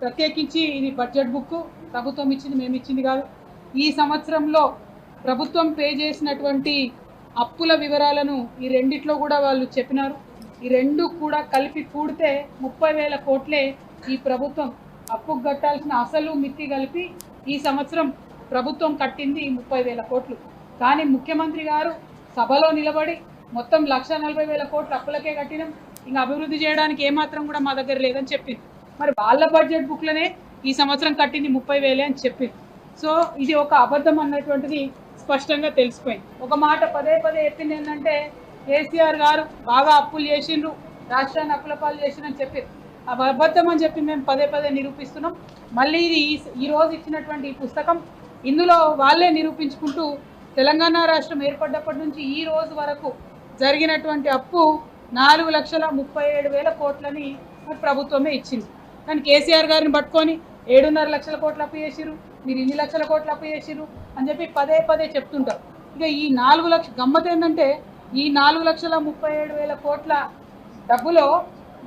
ప్రత్యేకించి ఇది budget book ప్రభుత్వం ఇచ్చింది మేము ఇచ్చింది కాదు. ఈ సంవత్సరంలో ప్రభుత్వం పే చేసినటువంటి అప్పుల వివరాలను ఈ రెండిట్లో కూడా వాళ్ళు చెప్పినారు. ఈ రెండు కూడా కలిపి కూడితే ముప్పై వేల కోట్లే ఈ ప్రభుత్వం అప్పుకు కట్టాల్సిన అసలు మిత్తి కలిపి ఈ సంవత్సరం ప్రభుత్వం కట్టింది ముప్పై వేల కోట్లు. కానీ ముఖ్యమంత్రి గారు సభలో నిలబడి మొత్తం లక్ష నలభై వేల కోట్లు అప్పులకే కట్టినాం. ఇంకా అభివృద్ధి చేయడానికి ఏమాత్రం కూడా మా దగ్గర లేదని చెప్పింది మరి వాళ్ళ బడ్జెట్ బుక్లనే ఈ సంవత్సరం కట్టింది ముప్పై వేలే అని చెప్పింది. సో ఇది ఒక అబద్ధం అన్నటువంటిది స్పష్టంగా తెలిసిపోయింది. ఒక మాట పదే పదే చెప్పింది ఏంటంటే కేసీఆర్ గారు బాగా అప్పులు చేసిండ్రు రాష్ట్రాన్ని అప్పుల పాలు చేసిండ్రని చెప్పారు అబద్ధం అని చెప్పి మేము పదే పదే నిరూపిస్తున్నాం. మళ్ళీ ఇది ఈ- ఈ రోజు ఇచ్చినటువంటి ఈ పుస్తకం ఇందులో వాళ్ళే నిరూపించుకుంటూ తెలంగాణ రాష్ట్రం ఏర్పడ్డప్పటి నుంచి ఈ రోజు వరకు జరిగినటువంటి అప్పు నాలుగు లక్షల ముప్పై ఏడు వేల కోట్లని ప్రభుత్వమే ఇచ్చింది. కానీ కేసీఆర్ గారిని పట్టుకొని ఏడున్నర లక్షల కోట్లు అప్పు చేసిరు మీరు ఇన్ని లక్షల కోట్లు అప్పు చేసిరు అని చెప్పి పదే పదే చెప్తుంటారు. ఇక ఈ నాలుగు లక్ష గమ్మత్ ఏంటంటే ఈ నాలుగు లక్షల ముప్పై ఏడు వేల కోట్ల డబ్బులో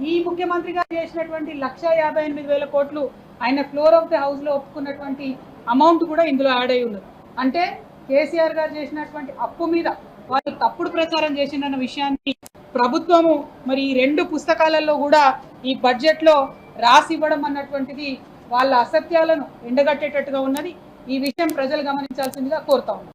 ఈ ముఖ్యమంత్రి గారు చేసినటువంటి లక్ష యాభై ఎనిమిది వేల కోట్లు ఆయన ఫ్లోర్ ఆఫ్ ది హౌస్లో ఒప్పుకున్నటువంటి అమౌంట్ కూడా ఇందులో యాడ్ అయి ఉన్నది. అంటే కేసీఆర్ గారు చేసినటువంటి అప్పు మీద వాళ్ళు తప్పుడు ప్రచారం చేసిందన్న విషయాన్ని ప్రభుత్వము మరి ఈ రెండు పుస్తకాలలో కూడా ఈ బడ్జెట్లో రాసి ఇవ్వడం అన్నటువంటిది వాళ్ళ అసత్యాలను ఎండగట్టేటట్టుగా ఉన్నది. ఈ విషయం ప్రజలు గమనించాల్సిందిగా కోరుతా ఉన్నాం.